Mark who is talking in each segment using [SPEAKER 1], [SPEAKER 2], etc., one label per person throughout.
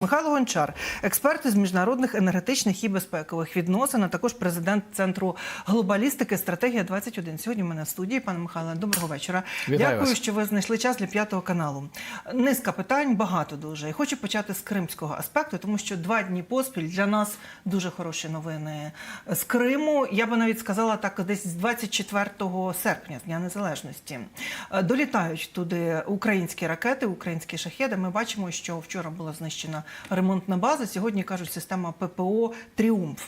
[SPEAKER 1] Михайло Гончар, експерт із міжнародних енергетичних і безпекових відносин, а також президент центру глобалістики стратегія 21 Сьогодні в мене в студії. Пане Михайле, доброго вечора.
[SPEAKER 2] Вітаю
[SPEAKER 1] Дякую,
[SPEAKER 2] вас.
[SPEAKER 1] що ви знайшли час для п'ятого каналу. Низка питань, багато дуже. І хочу почати з кримського аспекту, тому що два дні поспіль для нас дуже хороші новини з Криму. Я би навіть сказала так, десь з 24 серпня, з Дня Незалежності. Долітають туди українські ракети, українські шахеди. Ми бачимо, що вчора була знищена ремонтна база. Сьогодні кажуть, система ППО Тріумф.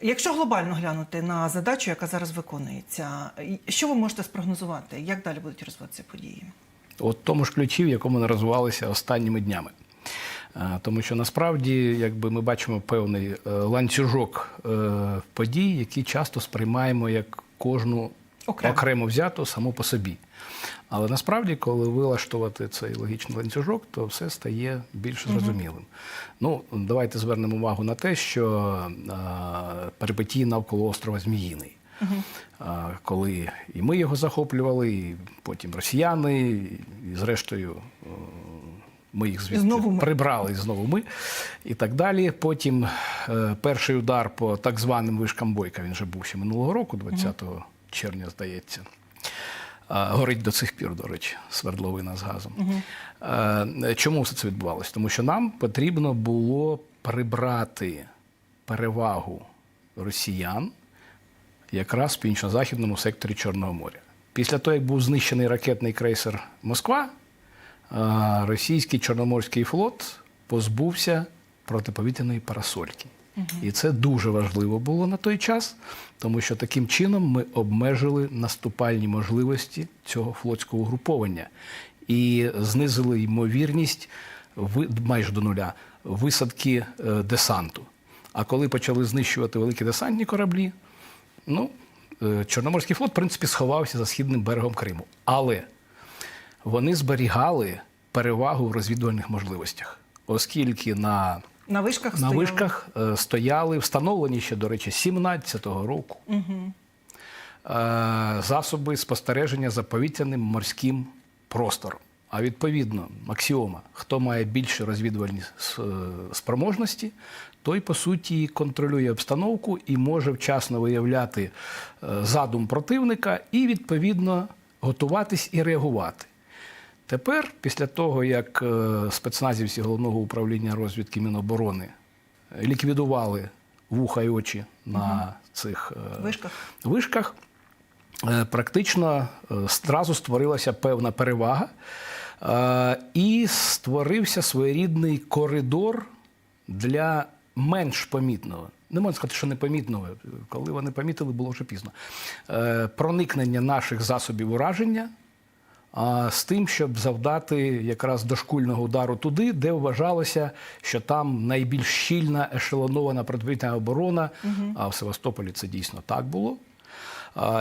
[SPEAKER 1] Якщо глобально глянути на задачу, яка зараз виконується, що ви можете спрогнозувати? Як далі будуть розвиватися події?
[SPEAKER 2] От тому ж ключі, в якому вони розвивалися останніми днями. Тому що насправді, якби ми бачимо певний е, ланцюжок е, подій, які часто сприймаємо як кожну
[SPEAKER 1] Окремо.
[SPEAKER 2] окремо, взяту саму по собі. Але насправді, коли вилаштувати цей логічний ланцюжок, то все стає більш зрозумілим. Ну, давайте звернемо увагу на те, що перипетії навколо острова Зміїний. А, Коли і ми його захоплювали, і потім росіяни, і зрештою ми їх звідти
[SPEAKER 1] знову ми.
[SPEAKER 2] прибрали, і знову ми, і так далі. Потім е, перший удар по так званим вишкам Бойка, він вже був ще минулого року, 20 червня, здається. Горить до цих пір, до речі, свердловина з газом. Е, Чому все це відбувалося? Тому що нам потрібно було прибрати перевагу росіян якраз в північно-західному секторі Чорного моря. Після того, як був знищений ракетний крейсер Москва, російський Чорноморський флот позбувся протиповітряної парасольки. І це дуже важливо було на той час, тому що таким чином ми обмежили наступальні можливості цього флотського угруповання і знизили ймовірність майже до нуля висадки е, десанту. А коли почали знищувати великі десантні кораблі, ну, е, Чорноморський флот, в принципі, сховався за східним берегом Криму. Але вони зберігали перевагу в розвідувальних можливостях, оскільки на,
[SPEAKER 1] На вишках
[SPEAKER 2] на
[SPEAKER 1] стояли.
[SPEAKER 2] вишках е, стояли, встановлені ще, до речі, 17-го року е, засоби спостереження за повітряним морським простором. А відповідно, аксіома, хто має більше розвідувальні е, спроможності, той по суті контролює обстановку і може вчасно виявляти задум противника і відповідно готуватись і реагувати. Тепер, після того, як е, спецназівці головного управління розвідки Міноборони ліквідували вуха і очі на цих е,
[SPEAKER 1] Вишках.
[SPEAKER 2] вишках, е, практично е, зразу створилася певна перевага, е, і створився своєрідний коридор для менш помітного. Не можна сказати, що непомітного. Коли вони помітили, було вже пізно. Е, Проникнення наших засобів ураження а, з тим, щоб завдати якраз дошкульного удару туди, де вважалося, що там найбільш щільна ешелонована протиповітряна оборона. А в Севастополі це дійсно так було.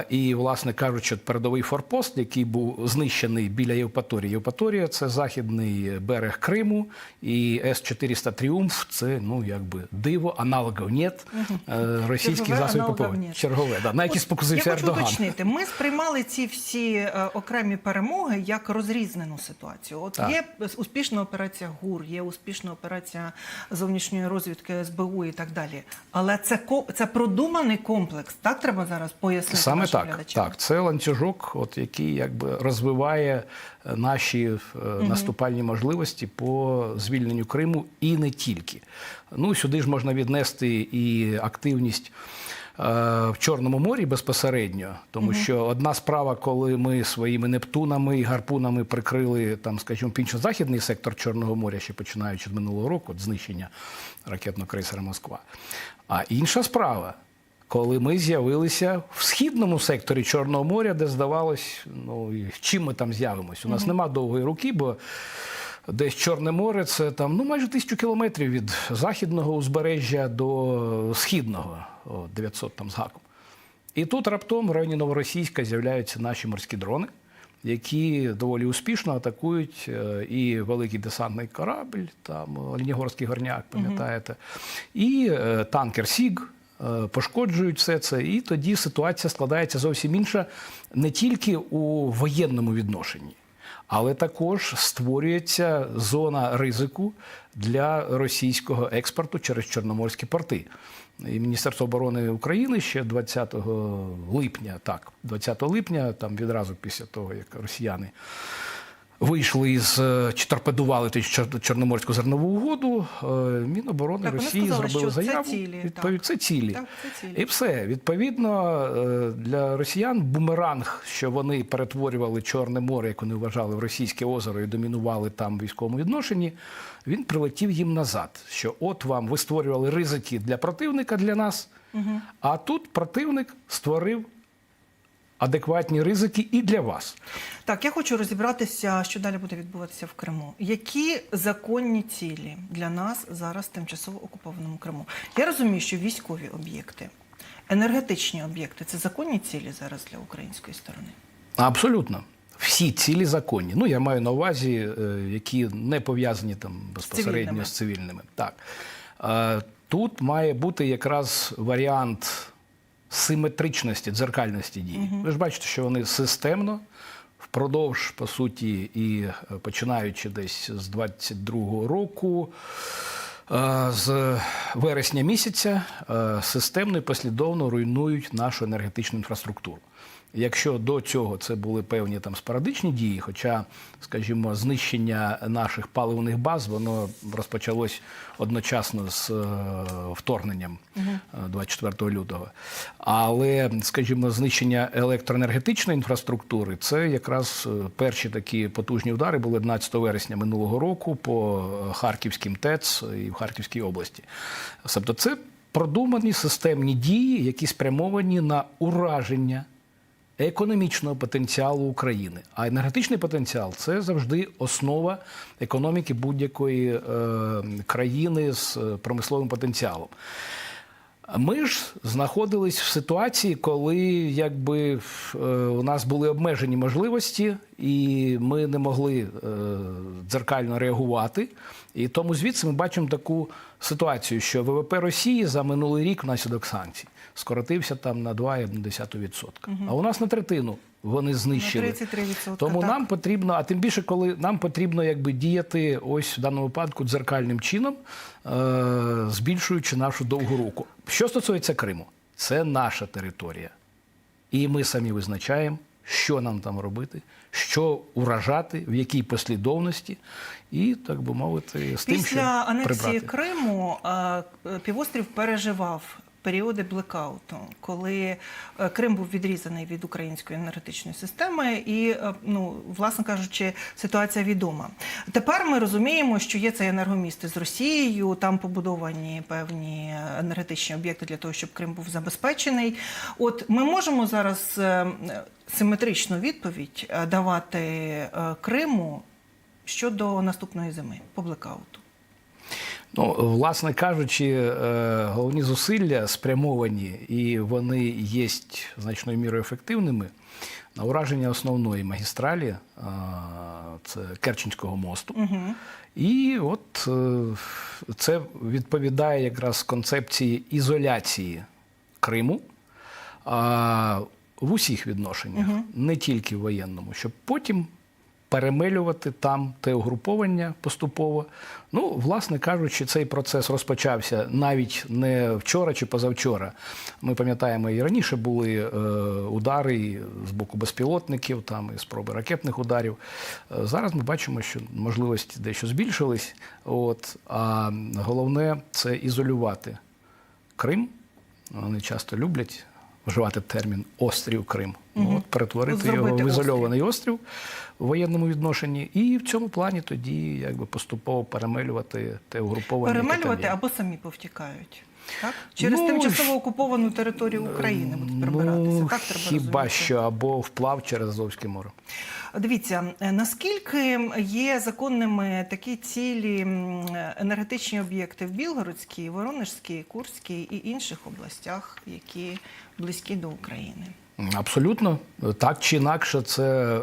[SPEAKER 2] І, власне кажучи, передовий форпост, який був знищений біля Євпаторії. Євпаторія це західний берег Криму, і С-400 Тріумф це ну якби диво, аналогів нет е, російських засобів
[SPEAKER 1] нет.
[SPEAKER 2] Чергове, да, на які спокусився
[SPEAKER 1] Я хочу
[SPEAKER 2] Ердоган.
[SPEAKER 1] уточнити. Ми сприймали ці всі е, окремі перемоги як розрізнену ситуацію. От
[SPEAKER 2] Так.
[SPEAKER 1] є успішна операція ГУР, є успішна операція зовнішньої розвідки СБУ і так далі. Але це це продуманий комплекс. Так треба зараз пояснити
[SPEAKER 2] Саме так,
[SPEAKER 1] глядачам?
[SPEAKER 2] так. Це ланцюжок, от який якби розвиває е, наші е, наступальні можливості по звільненню Криму і не тільки. Ну сюди ж можна віднести і активність. е, В Чорному морі безпосередньо, тому що одна справа, коли ми своїми нептунами і гарпунами прикрили там, скажімо, північно-західний сектор Чорного моря, ще починаючи з минулого року, от знищення ракетного крейсера Москва. А інша справа, коли ми з'явилися в східному секторі Чорного моря, де здавалось, ну чим ми там з'явимось. У нас нема довгої руки, бо десь Чорне море це там ну майже тисячу кілометрів від західного узбережжя до східного, о, 900 там з гаком. І тут раптом в районі Новоросійська з'являються наші морські дрони, які доволі успішно атакують е, і великий десантний корабль, там Лінігорський горняк, пам'ятаєте, і е, танкер Сіг. Е, Пошкоджують все це, і тоді ситуація складається зовсім інша не тільки у воєнному відношенні, але також створюється зона ризику для російського експорту через чорноморські порти. І Міністерство оборони України ще 20 липня, так, 20 липня, там відразу після того, як росіяни вийшли із е, чи торпедували Чорноморську зернову угоду, е, Міноборони
[SPEAKER 1] Так,
[SPEAKER 2] Росії
[SPEAKER 1] сказали,
[SPEAKER 2] зробили
[SPEAKER 1] що це
[SPEAKER 2] заяву.
[SPEAKER 1] цілі,
[SPEAKER 2] відповідь,
[SPEAKER 1] так.
[SPEAKER 2] це цілі.
[SPEAKER 1] Так, це цілі.
[SPEAKER 2] І все. Відповідно, е, для росіян бумеранг, що вони перетворювали Чорне море, як вони вважали, в російське озеро і домінували там в військовому відношенні, він прилетів їм назад. Що от вам ви створювали ризики для противника для нас, а тут противник створив адекватні ризики і для вас.
[SPEAKER 1] Так, я хочу розібратися, що далі буде відбуватися в Криму. Які законні цілі для нас зараз в тимчасово окупованому Криму? Я розумію, що військові об'єкти, енергетичні об'єкти це законні цілі зараз для української сторони.
[SPEAKER 2] Абсолютно. Всі цілі законні. Ну, я маю на увазі, е, які не пов'язані там безпосередньо
[SPEAKER 1] цивільними.
[SPEAKER 2] з цивільними. Так. Е, Тут має бути якраз варіант симетричності, дзеркальності дій. Ви ж бачите, що вони системно впродовж, по суті, і е, починаючи десь з 22-го року. е, З вересня місяця е, системно і послідовно руйнують нашу енергетичну інфраструктуру. Якщо до цього це були певні там спорадичні дії, хоча, скажімо, знищення наших паливних баз воно розпочалось одночасно з е, вторгненням е, 24 лютого. Але, скажімо, знищення електроенергетичної інфраструктури це якраз е, перші такі потужні удари були 11 вересня минулого року по е, Харківським ТЕЦ і в Харківській області. Тобто, це продумані системні дії, які спрямовані на ураження економічного потенціалу України. А енергетичний потенціал це завжди основа економіки будь-якої е, країни з е, промисловим потенціалом. Ми ж знаходились в ситуації, коли якби е, у нас були обмежені можливості, і ми не могли е, дзеркально реагувати. І тому звідси ми бачимо таку ситуацію, що ВВП Росії за минулий рік внаслідок санкцій скоротився там на 2,1%. А у нас на третину вони знищили.
[SPEAKER 1] 33%,
[SPEAKER 2] Тому
[SPEAKER 1] так.
[SPEAKER 2] нам потрібно, а тим більше, коли нам потрібно якби діяти ось в даному випадку дзеркальним чином, е- збільшуючи нашу довгу руку. Що стосується Криму, це наша територія. І ми самі визначаємо, що нам там робити, що уражати, в якій послідовності, і, так би мовити, з тим,
[SPEAKER 1] Після
[SPEAKER 2] що
[SPEAKER 1] анексії
[SPEAKER 2] прибрати.
[SPEAKER 1] Криму е, півострів переживав періоди блекауту, коли е, Крим був відрізаний від української енергетичної системи, і е, ну, власне кажучи, ситуація відома. Тепер ми розуміємо, що є цей енергоміст із Росією, там побудовані певні енергетичні об'єкти для того, щоб Крим був забезпечений. От ми можемо зараз е, симетричну відповідь давати Криму щодо наступної зими по блекауту.
[SPEAKER 2] Ну, власне кажучи, е, головні зусилля спрямовані, і вони є значною мірою ефективними на ураження основної магістралі, е, це Керченського мосту. І от е, це відповідає якраз концепції ізоляції Криму в усіх відношеннях, не тільки в воєнному, щоб потім перемелювати там те угруповання поступово. Ну, власне кажучи, цей процес розпочався навіть не вчора чи позавчора. Ми пам'ятаємо, і раніше були е, удари і з боку безпілотників, там і спроби ракетних ударів. Е, зараз ми бачимо, що можливості дещо збільшились. От, а головне це ізолювати Крим. Вони часто люблять вживати термін острів Крим. Ну, от, перетворити
[SPEAKER 1] Зробити
[SPEAKER 2] його в
[SPEAKER 1] острів.
[SPEAKER 2] ізольований острів в воєнному відношенні, і в цьому плані тоді якби поступово перемелювати те угруповання. яке
[SPEAKER 1] Перемелювати
[SPEAKER 2] є.
[SPEAKER 1] або самі повтікають. Так? Через
[SPEAKER 2] Ну,
[SPEAKER 1] тимчасово окуповану територію України будуть перебиратися.
[SPEAKER 2] Ну,
[SPEAKER 1] так треба
[SPEAKER 2] хіба
[SPEAKER 1] розуміти?
[SPEAKER 2] що або вплав через Азовське море.
[SPEAKER 1] Дивіться, е, наскільки є законними такі цілі енергетичні об'єкти в Білгородській, Воронежській, Курській і інших областях, які близькі до України?
[SPEAKER 2] Абсолютно так чи інакше, це е,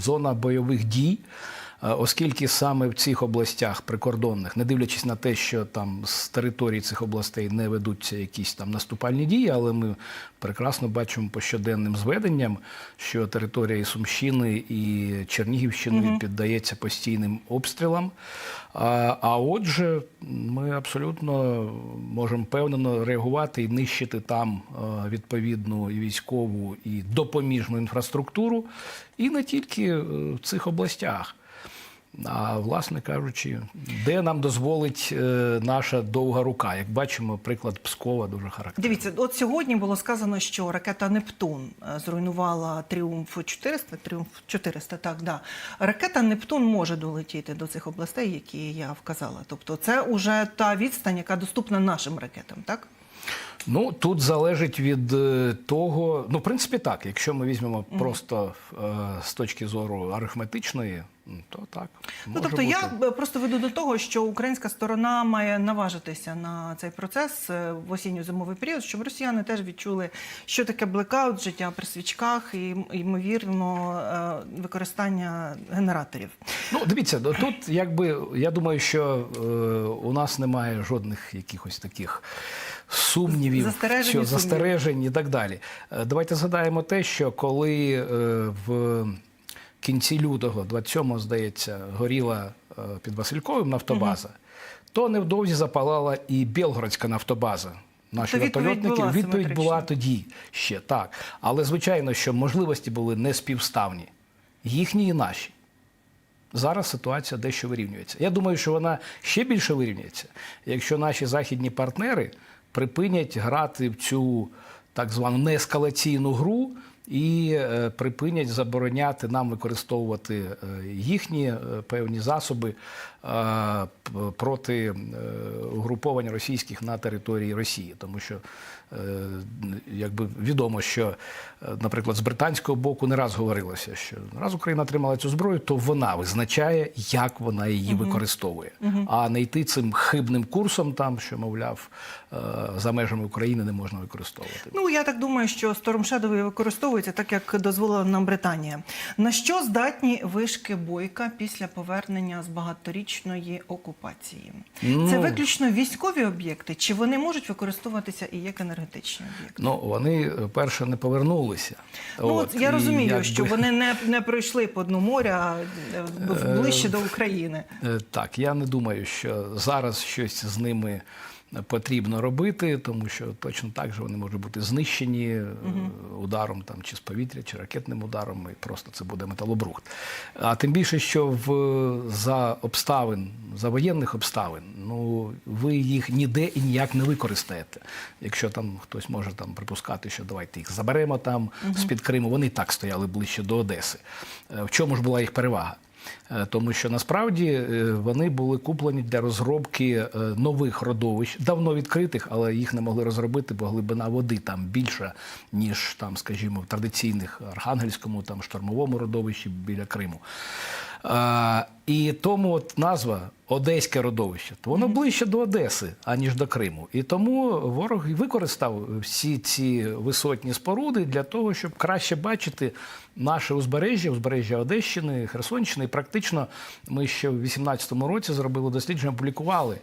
[SPEAKER 2] зона бойових дій. Е, Оскільки саме в цих областях прикордонних, не дивлячись на те, що там з території цих областей не ведуться якісь там наступальні дії, але ми прекрасно бачимо по щоденним зведенням, що територія і Сумщини і Чернігівщини піддається постійним обстрілам. А, а отже, ми абсолютно можемо впевнено реагувати і нищити там е, відповідну і військову, і допоміжну інфраструктуру, і не тільки е, в цих областях. А власне кажучи, де нам дозволить е, наша довга рука? Як бачимо, приклад Пскова дуже характерний.
[SPEAKER 1] Дивіться, от сьогодні було сказано, що ракета Нептун е, зруйнувала Тріумф 400, Тріумф 400, так, да. Ракета Нептун може долетіти до цих областей, які я вказала. Тобто це вже та відстань, яка доступна нашим ракетам, так?
[SPEAKER 2] Ну тут залежить від е, того, ну в принципі так. Якщо ми візьмемо просто е, з точки зору арифметичної, то так.
[SPEAKER 1] Ну, тобто
[SPEAKER 2] бути.
[SPEAKER 1] я просто веду до того, що українська сторона має наважитися на цей процес е, в осінньо-зимовий період, щоб росіяни теж відчули, що таке блекаут, життя при свічках і ймовірно е, використання генераторів.
[SPEAKER 2] Ну, дивіться, ну, тут якби я думаю, що е, у нас немає жодних якихось таких сумнівів,
[SPEAKER 1] Застережень
[SPEAKER 2] що, застережень і так далі. Давайте згадаємо те, що коли е, в кінці лютого, 27-го, здається, горіла е, під Васильковим нафтобаза, то невдовзі запалала і Білгородська нафтобаза. Наші
[SPEAKER 1] То відповідь була
[SPEAKER 2] відповідь була тоді ще так. Але звичайно, що можливості були не співставні. Їхні і наші. Зараз ситуація дещо вирівнюється. Я думаю, що вона ще більше вирівняється, якщо наші західні партнери припинять грати в цю так звану неескалаційну гру і е, припинять забороняти нам використовувати е, їхні е, певні засоби проти е, угруповань російських на території Росії, тому що е, якби відомо, що, е, наприклад, з британського боку не раз говорилося, що раз Україна отримала цю зброю, то вона визначає, як вона її використовує, а не йти цим хибним курсом, там що мовляв е, за межами України не можна використовувати.
[SPEAKER 1] Ну я так думаю, що Storm Shadow використовується так, як дозволила нам Британія. На що здатні вишки бойка після повернення з багаторічної окупації? Це
[SPEAKER 2] Ну.
[SPEAKER 1] виключно військові об'єкти, чи вони можуть використовуватися і як енергетичні об'єкти?
[SPEAKER 2] Ну вони е, перше не повернулися.
[SPEAKER 1] Ну, от, я розумію,
[SPEAKER 2] якби-
[SPEAKER 1] що вони не, не пройшли по дну моря е, в- ближче до України.
[SPEAKER 2] Е, Так, я не думаю, що зараз щось з ними потрібно робити, тому що точно так же вони можуть бути знищені е, ударом там чи з повітря, чи ракетним ударом, і просто це буде металобрухт. А тим більше, що в за обставин, за воєнних обставин, ну ви їх ніде і ніяк не використаєте. Якщо там хтось може там припускати, що давайте їх заберемо там з-під Криму, вони і так стояли ближче до Одеси. Е, В чому ж була їх перевага? Е, Тому що насправді е, вони були куплені для розробки е, нових родовищ, давно відкритих, але їх не могли розробити, бо глибина води там більша, ніж там, скажімо, в традиційних архангельському, там штормовому родовищі біля Криму. Е, І тому от назва Одеське родовище, то воно ближче до Одеси, аніж до Криму. І тому ворог використав всі ці висотні споруди для того, щоб краще бачити наше узбережжя, узбережжя Одещини, Херсонщини. І практично ми ще в 2018 році зробили дослідження, опублікували,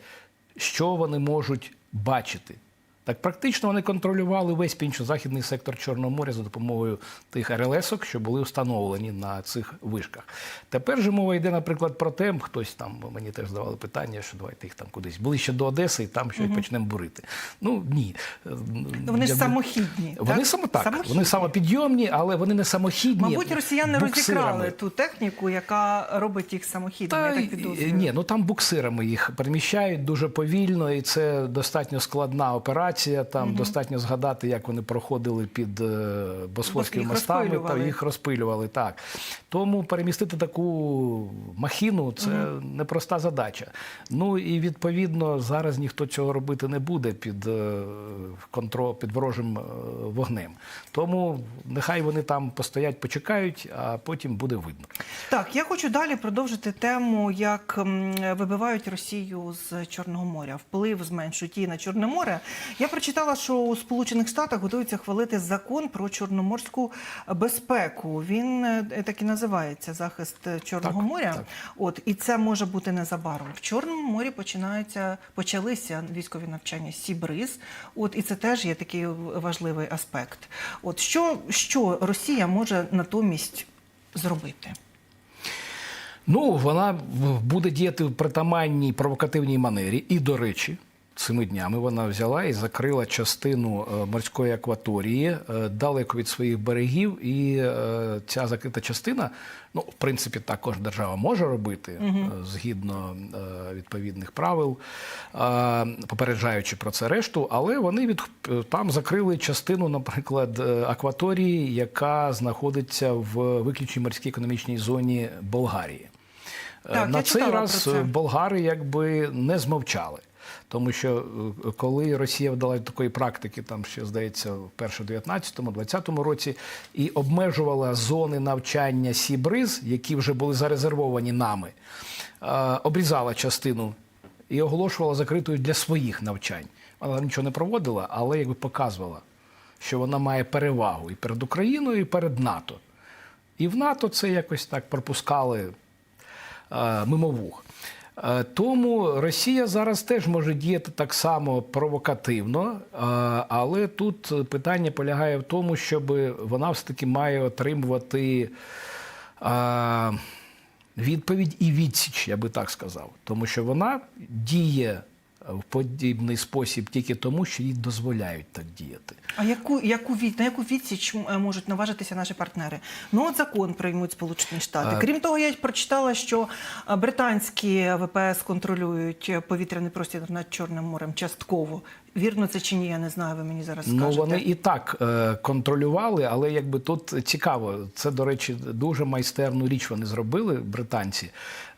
[SPEAKER 2] що вони можуть бачити. Так практично вони контролювали весь північно-західний сектор Чорного моря за допомогою тих РЛСок, що були встановлені на цих вишках. Тепер же мова йде, наприклад, про те, хтось там мені теж задавали питання, що давайте їх там кудись ближче до Одеси і там щось почнемо бурити. Ну ні.
[SPEAKER 1] Ну, Вони ж самохідні.
[SPEAKER 2] Вони
[SPEAKER 1] так?
[SPEAKER 2] саме так,
[SPEAKER 1] Самохідні.
[SPEAKER 2] вони самопідйомні, але вони не самохідні.
[SPEAKER 1] Мабуть, росіяни
[SPEAKER 2] буксирами.
[SPEAKER 1] розікрали ту техніку, яка робить їх самохідними.
[SPEAKER 2] Та,
[SPEAKER 1] я так підозрюю.
[SPEAKER 2] ні, ну там буксирами їх переміщають дуже повільно, і це достатньо складна операція. Там достатньо згадати, як вони проходили під е, Босфорськими мостами, та їх розпилювали. Так тому перемістити таку махіну це непроста задача. Ну і відповідно зараз ніхто цього робити не буде під е, контроль, під ворожим е, вогнем. Тому нехай вони там постоять, почекають, а потім буде видно.
[SPEAKER 1] Так, я хочу далі продовжити тему, як вибивають Росію з Чорного моря. Вплив зменшують і на Чорне море. Я прочитала, що у Сполучених Штатах готуються хвалити закон про чорноморську безпеку. Він е, так і називається захист е, Чорного
[SPEAKER 2] Так,
[SPEAKER 1] моря.
[SPEAKER 2] так.
[SPEAKER 1] От і це може бути незабаром. В Чорному морі починаються почалися військові навчання Сібриз. От і це теж є такий важливий аспект. От що, що Росія може натомість зробити?
[SPEAKER 2] Ну, вона буде діяти в притаманній провокативній манері. І, до речі, цими днями вона взяла і закрила частину е, морської акваторії е, далеко від своїх берегів. І е, ця закрита частина, ну, в принципі, також держава може робити е, згідно відповідних правил, попереджаючи про це решту, але вони від там закрили частину, наприклад, акваторії, яка знаходиться в виключній морській економічній зоні Болгарії.
[SPEAKER 1] Так,
[SPEAKER 2] На цей раз
[SPEAKER 1] це.
[SPEAKER 2] болгари якби не змовчали. Тому що е, коли Росія вдала такої практики, там ще здається, в перше 19-му, 20-му році, і обмежувала зони навчання Сібриз, які вже були зарезервовані нами, е, обрізала частину і оголошувала закритою для своїх навчань. Вона там нічого не проводила, але якби показувала, що вона має перевагу і перед Україною, і перед НАТО. І в НАТО це якось так пропускали е, мимо вух. Е, Тому Росія зараз теж може діяти так само провокативно, е, але тут питання полягає в тому, щоб вона все-таки має отримувати е, відповідь і відсіч, я би так сказав. Тому що вона діє в подібний спосіб тільки тому, що їй дозволяють так діяти.
[SPEAKER 1] А яку, яку від, на яку відсіч е, можуть наважитися наші партнери? Ну, от закон приймуть Сполучені Штати. Крім того, я прочитала, що е, британські ВПС контролюють повітряний простір над Чорним морем частково. Вірно це чи ні, я не знаю, ви мені зараз
[SPEAKER 2] Ну, вони і так е, контролювали, але якби тут цікаво, це, до речі, дуже майстерну річ вони зробили, британці.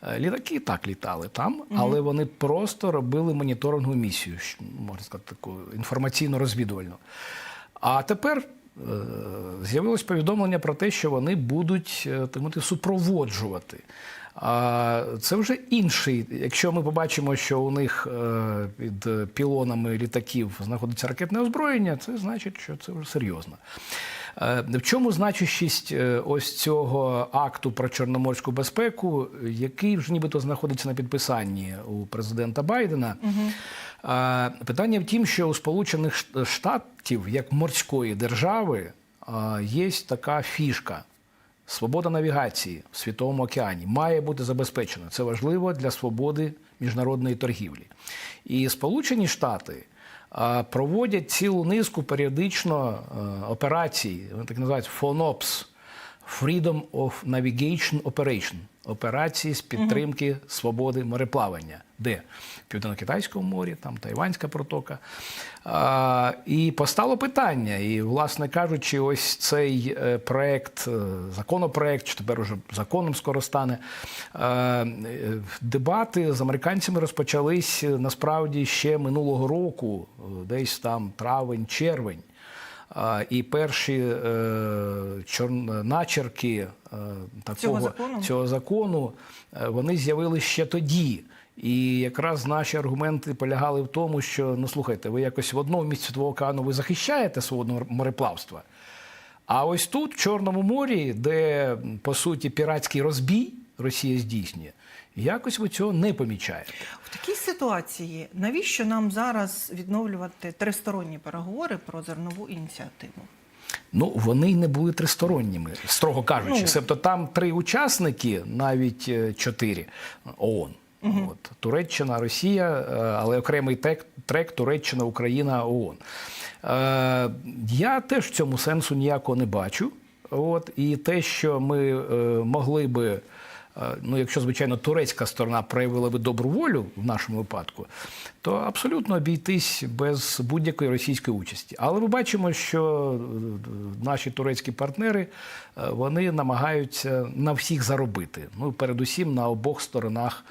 [SPEAKER 2] Е, Літаки так літали там, але вони просто робили моніторингову місію, можна сказати, таку інформаційно-розвідувальну. А тепер е, з'явилось повідомлення про те, що вони будуть е, так мовити, супроводжувати. А це вже інший. Якщо ми побачимо, що у них під пілонами літаків знаходиться ракетне озброєння, це значить, що це вже серйозно. Е, В чому значущість е, ось цього акту про чорноморську безпеку, який вже нібито знаходиться на підписанні у президента Байдена? Е, Питання в тім, що у Сполучених Штатів, як морської держави, є така фішка. Свобода навігації в світовому океані має бути забезпечена. Це важливо для свободи міжнародної торгівлі. І Сполучені Штати проводять цілу низку періодично а, операцій, вони так називають FONOPS – Freedom of Navigation Operation операції з підтримки свободи мореплавання, де в Південно-Китайському морі, там Тайванська протока. А, і постало питання, і, власне кажучи, ось цей е, проект, е, законопроект, чи тепер уже законом скоро стане. е, е, Дебати з американцями розпочались насправді ще минулого року, десь там травень, червень. А, І перші е, начерки е, такого
[SPEAKER 1] Цього закону?
[SPEAKER 2] цього закону е, вони з'явилися ще тоді. І якраз наші аргументи полягали в тому, що ну слухайте, ви якось в одному місці Світового океану ви захищаєте свободу мореплавства. А ось тут, в Чорному морі, де по суті піратський розбій Росія здійснює, якось ви цього не помічаєте.
[SPEAKER 1] В такій ситуації навіщо нам зараз відновлювати тристоронні переговори про зернову ініціативу?
[SPEAKER 2] Ну, вони й не були тристоронніми, строго кажучи.
[SPEAKER 1] Ну.
[SPEAKER 2] Себто там три учасники, навіть е, чотири ООН. От, Туреччина, Росія, е, але окремий тек, трек Туреччина, Україна, ООН. Е, я теж в цьому сенсу ніякого не бачу. От, і те, що ми е, могли би. Е, Ну, якщо, звичайно, турецька сторона проявила би добру волю в нашому випадку, то абсолютно обійтись без будь-якої російської участі. Але ми бачимо, що е, наші турецькі партнери е, вони намагаються на всіх заробити. Ну, передусім на обох сторонах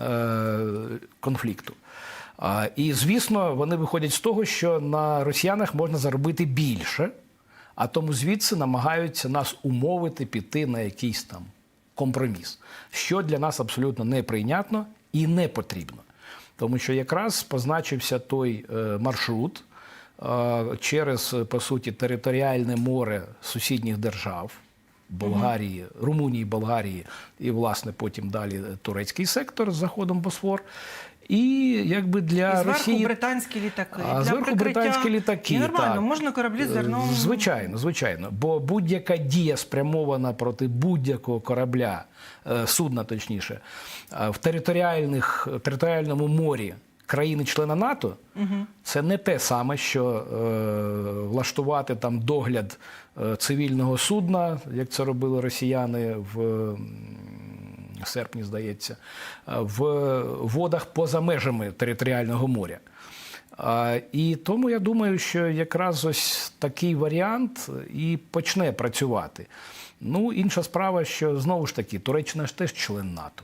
[SPEAKER 2] е, конфлікту. І, звісно, вони виходять з того, що на росіянах можна заробити більше, а тому звідси намагаються нас умовити піти на якийсь там компроміс, що для нас абсолютно неприйнятно і не потрібно. Тому що якраз позначився той е, маршрут, е, через по суті територіальне море сусідніх держав. Болгарії, Румунії, Болгарії і, власне, потім далі турецький сектор з заходом Босфор. І якби для
[SPEAKER 1] І зверху
[SPEAKER 2] Росії
[SPEAKER 1] британські літаки.
[SPEAKER 2] а
[SPEAKER 1] Для
[SPEAKER 2] зверху
[SPEAKER 1] прикриття.
[SPEAKER 2] британські літаки.
[SPEAKER 1] І нормально,
[SPEAKER 2] так.
[SPEAKER 1] можна кораблі з зерном.
[SPEAKER 2] Е, Звичайно, звичайно. Бо будь-яка дія спрямована проти будь-якого корабля, е, судна точніше, е, в територіальних, територіальному морі країни-члена НАТО, це не те саме, що е, влаштувати там догляд цивільного судна, як це робили росіяни в. Серпні, здається, е, в водах поза межами територіального моря. І тому я думаю, що якраз ось такий варіант і почне працювати. Ну, інша справа, що знову ж таки, Туреччина ж теж член НАТО,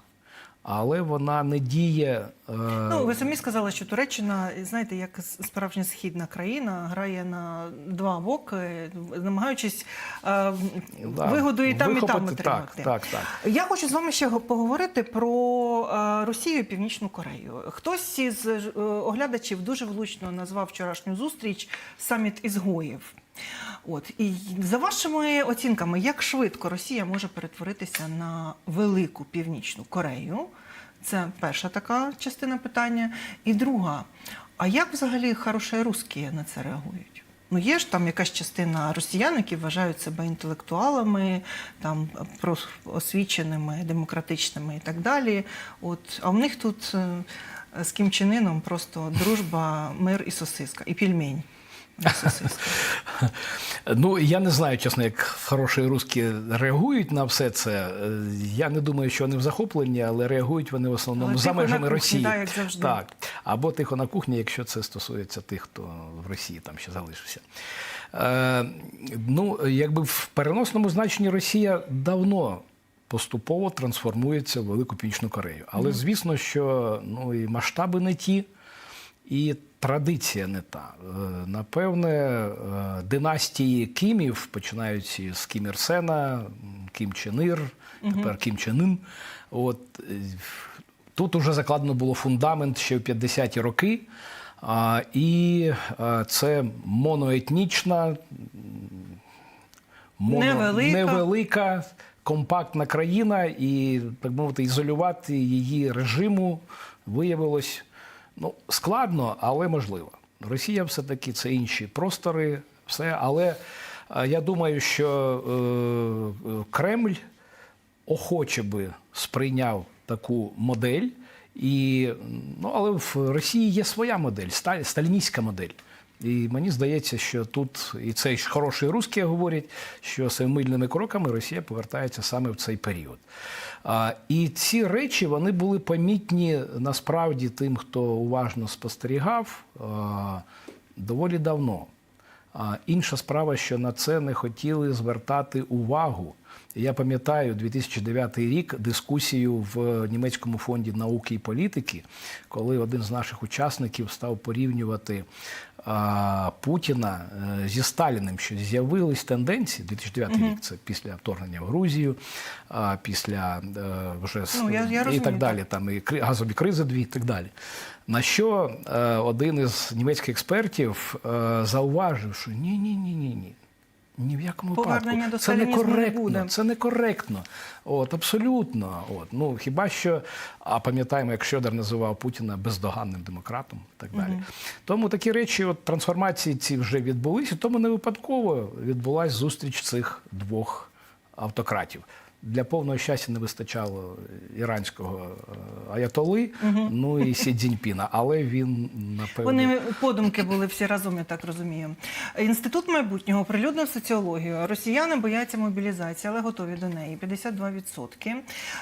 [SPEAKER 2] але вона не діє. е,
[SPEAKER 1] Ну, ви самі сказали, що Туреччина, знаєте, як справжня східна країна, грає на два боки, намагаючись е,
[SPEAKER 2] да,
[SPEAKER 1] вигоду і там, і там отримати.
[SPEAKER 2] Так, так, так.
[SPEAKER 1] Я хочу з вами ще поговорити про е, Росію і Північну Корею. Хтось із е, оглядачів дуже влучно назвав вчорашню зустріч саміт ізгоїв. От і за вашими оцінками, як швидко Росія може перетворитися на велику північну Корею? Це перша така частина питання. І друга, а як взагалі хороші русські на це реагують? Ну, є ж там якась частина росіян, які вважають себе інтелектуалами, там освіченими, демократичними і так далі. От, а в них тут е, з Кім Чен Іном просто дружба, мир і сосиска, і пільмень.
[SPEAKER 2] Ну, я не знаю, чесно, як хороші русські реагують на все це. Е, Я не думаю, що вони в захопленні, але реагують вони в основному
[SPEAKER 1] Але
[SPEAKER 2] за межами Росії.
[SPEAKER 1] да, як завжди.
[SPEAKER 2] Так. Або тихо на кухні, якщо це стосується тих, хто в Росії там ще залишився. Е, ну, якби в переносному значенні Росія давно. Поступово трансформується в Велику Північну Корею. Але звісно, що ну, і масштаби не ті, і традиція не та. Е, Напевне, е, династії Кімів, починаючи з Кім Ір Сена, м, Кім Чен Ір, тепер Кім Чен Ін. От, е, тут уже закладено було фундамент ще в 50-ті роки. А, і це моноетнічна, моно,
[SPEAKER 1] Невелика.
[SPEAKER 2] невелика, компактна країна, і, так мовити, ізолювати її режиму виявилось ну, складно, але можливо. Росія все-таки це інші простори, все. Але е, я думаю, що е, Кремль охоче би сприйняв таку модель. І, ну, але в Росії є своя модель, сталь, сталіністська модель. І мені здається, що тут і цей ж хороший русські говорять, що семимильними кроками Росія повертається саме в цей період. А, і ці речі вони були помітні насправді тим, хто уважно спостерігав а, доволі давно. А інша справа, що на це не хотіли звертати увагу. Я пам'ятаю 2009 рік дискусію в німецькому фонді науки і політики, коли один з наших учасників став порівнювати Путіна е, зі Сталіним, що з'явились тенденції 2009 рік. Це після вторгнення в Грузію, після е, вже
[SPEAKER 1] Ну, я- я
[SPEAKER 2] і
[SPEAKER 1] розумію,
[SPEAKER 2] так далі. Там і газові кризи дві і так далі. На що е, один із німецьких експертів зауважив, що ні, ні, ні, ні, ні. Ні в якому
[SPEAKER 1] Повернення
[SPEAKER 2] випадку. Це некоректно. Це некоректно. От, абсолютно. От, ну, хіба що, а пам'ятаємо, як Щодер називав Путіна бездоганним демократом і так далі. Тому такі речі, от, трансформації ці вже відбулися, тому не випадково відбулася зустріч цих двох автократів. Для повного щастя не вистачало іранського е, аятоли, ну і Сі Цзіньпіна, але він, напевно,
[SPEAKER 1] Вони подумки були всі разом, я так розумію. Інститут майбутнього оприлюднив соціологію. Росіяни бояться мобілізації, але готові до неї. 52%.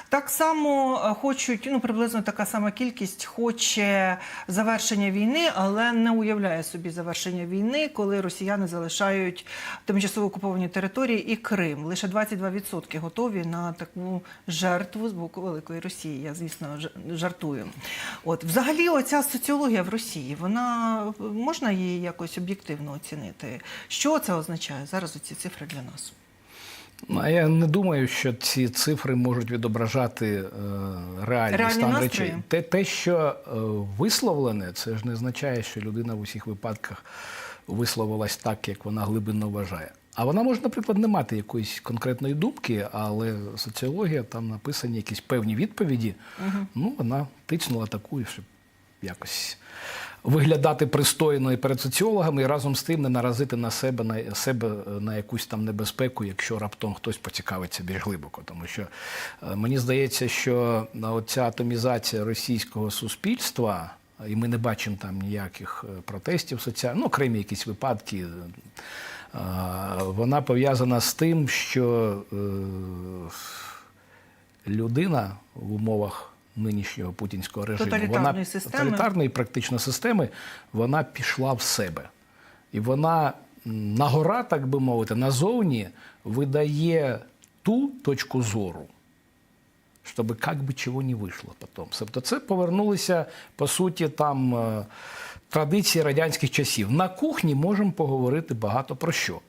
[SPEAKER 1] Так само е, хочуть, ну приблизно така сама кількість хоче завершення війни, але не уявляє собі завершення війни, коли росіяни залишають тимчасово окуповані території і Крим. Лише 22% готові на таку жертву з боку великої Росії. Я звісно жартую. От взагалі, оця соціологія в Росії, вона можна її якось об'єктивно оцінити. Що це означає зараз? Оці цифри для нас?
[SPEAKER 2] Ну, А я не думаю, що ці цифри можуть відображати е, реальний
[SPEAKER 1] Реальні
[SPEAKER 2] стан
[SPEAKER 1] настрої?
[SPEAKER 2] речей. Те, те, що е, висловлене, це ж не означає, що людина в усіх випадках висловилась так, як вона глибинно вважає. А вона може, наприклад, не мати якоїсь конкретної думки, але соціологія там написані якісь певні відповіді. Ну, вона тицнула таку, щоб якось виглядати пристойно і перед соціологами, і разом з тим не наразити на себе на себе на якусь там небезпеку, якщо раптом хтось поцікавиться більш глибоко. Тому що е, мені здається, що оця атомізація російського суспільства. І ми не бачимо там ніяких е, протестів соціальних, ну, окремі якісь випадки. Вона пов'язана з тим, що е, людина в умовах нинішнього путінського режиму,
[SPEAKER 1] Тоталітарної
[SPEAKER 2] вона
[SPEAKER 1] системи.
[SPEAKER 2] тоталітарної практично системи, вона пішла в себе. І вона на гора, так би мовити, назовні видає ту точку зору, щоб як би чого не вийшло потім. Тобто це повернулися, по суті, там е, традиції радянських часів. На кухні можемо поговорити багато про що.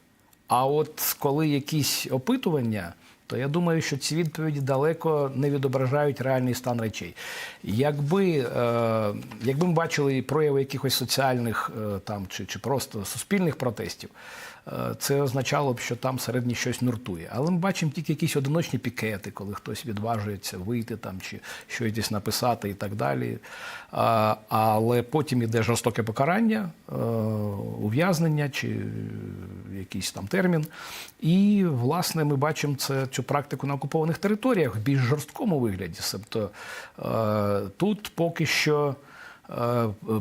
[SPEAKER 2] А от коли якісь опитування, то я думаю, що ці відповіді далеко не відображають реальний стан речей. Якби, е, якби ми бачили прояви якихось соціальних е, там, чи, чи просто суспільних протестів, це означало б, що там середньо щось нуртує. Але ми бачимо тільки якісь одиночні пікети, коли хтось відважується вийти там, чи щось десь написати і так далі. Але потім іде жорстоке покарання, е, ув'язнення чи якийсь там термін. І, власне, ми бачимо це, цю практику на окупованих територіях в більш жорсткому вигляді. Тобто е, тут поки що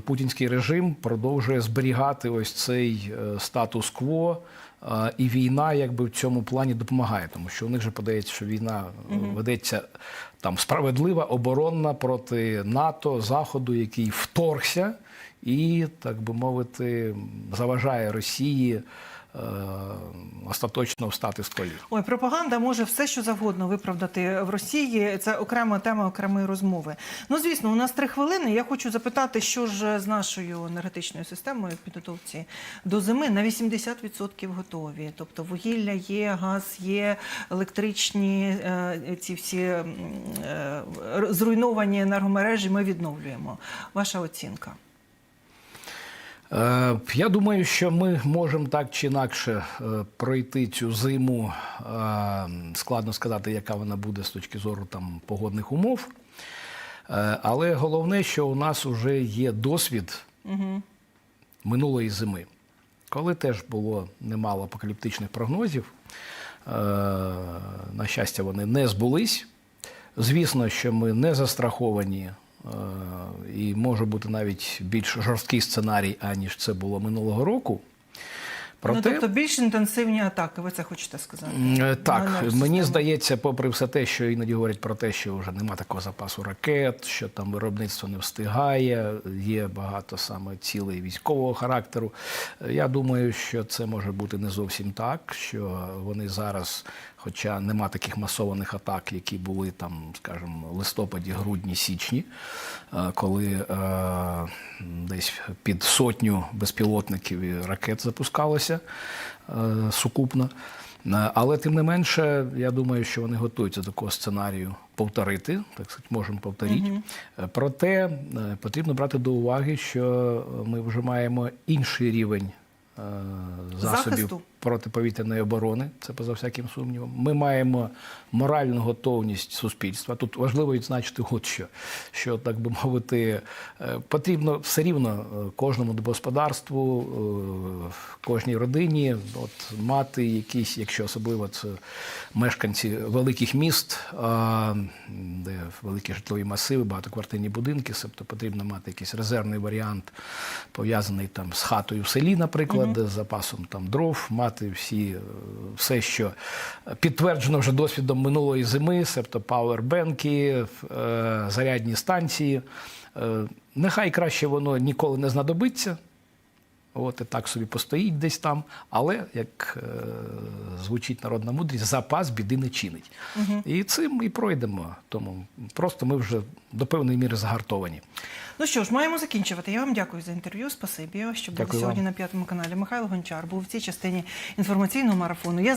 [SPEAKER 2] путінський режим продовжує зберігати ось цей е, статус-кво. е, І війна якби в цьому плані допомагає, тому що у них же подається, що війна е, ведеться там справедлива, оборонна проти НАТО, Заходу, який вторгся і, так би мовити, заважає Росії е, остаточно встати з колін.
[SPEAKER 1] Ой, пропаганда може все, що завгодно виправдати в Росії. Це окрема тема окремої розмови. Ну, звісно, у нас три хвилини. Я хочу запитати, що ж з нашою енергетичною системою підготовці до зими на 80% готові. Тобто вугілля є, газ є, електричні е, ці всі е, зруйновані енергомережі. Ми відновлюємо. Ваша оцінка.
[SPEAKER 2] Е, Я думаю, що ми можемо так чи інакше е, пройти цю зиму. Е, Складно сказати, яка вона буде з точки зору там погодних умов. Але головне, що у нас вже є досвід минулої зими, коли теж було немало апокаліптичних прогнозів. На щастя, вони не збулись. Звісно, що ми не застраховані, і може бути навіть більш жорсткий сценарій, аніж це було минулого року.
[SPEAKER 1] Ну, тобто більш інтенсивні атаки, ви це хочете сказати?
[SPEAKER 2] Е, Так, мені здається, попри все те, що іноді говорять про те, що вже нема такого запасу ракет, що там виробництво не встигає, є багато саме цілей військового характеру. Е, Я думаю, що це може бути не зовсім так, що вони зараз, хоча нема таких масованих атак, які були там, скажімо, в листопаді, грудні, січні, е, коли е, десь під сотню безпілотників і ракет запускалося е, сукупно. Е, Але тим не менше, я думаю, що вони готуються до такого сценарію повторити, так сказати, можемо повторити. Е, Проте е, потрібно брати до уваги, що ми вже маємо інший рівень засобів
[SPEAKER 1] Захисту?
[SPEAKER 2] Протиповітряної оборони, це поза всяким сумнівом. Ми маємо моральну готовність суспільства. Тут важливо відзначити, от що, що так би мовити, е, потрібно все рівно е, кожному господарству, е, кожній родині, от мати якісь, якщо особливо це мешканці великих міст, де великі житлові масиви, багатоквартирні будинки, тобто потрібно мати якийсь резервний варіант, пов'язаний там з хатою в селі, наприклад, з запасом там дров, мати всі е, все, що підтверджено вже досвідом минулої зими, тобто пауербенки, е, зарядні станції. Е, Нехай краще воно ніколи не знадобиться. От і так собі постоїть десь там, але як е, звучить народна мудрість, запас біди не чинить. І цим і пройдемо. Тому просто ми вже до певної міри загартовані.
[SPEAKER 1] Ну що ж, маємо закінчувати. Я вам дякую за інтерв'ю. Спасибі, що були сьогодні
[SPEAKER 2] вам.
[SPEAKER 1] на п'ятому каналі. Михайло Гончар був в цій частині інформаційного марафону. Я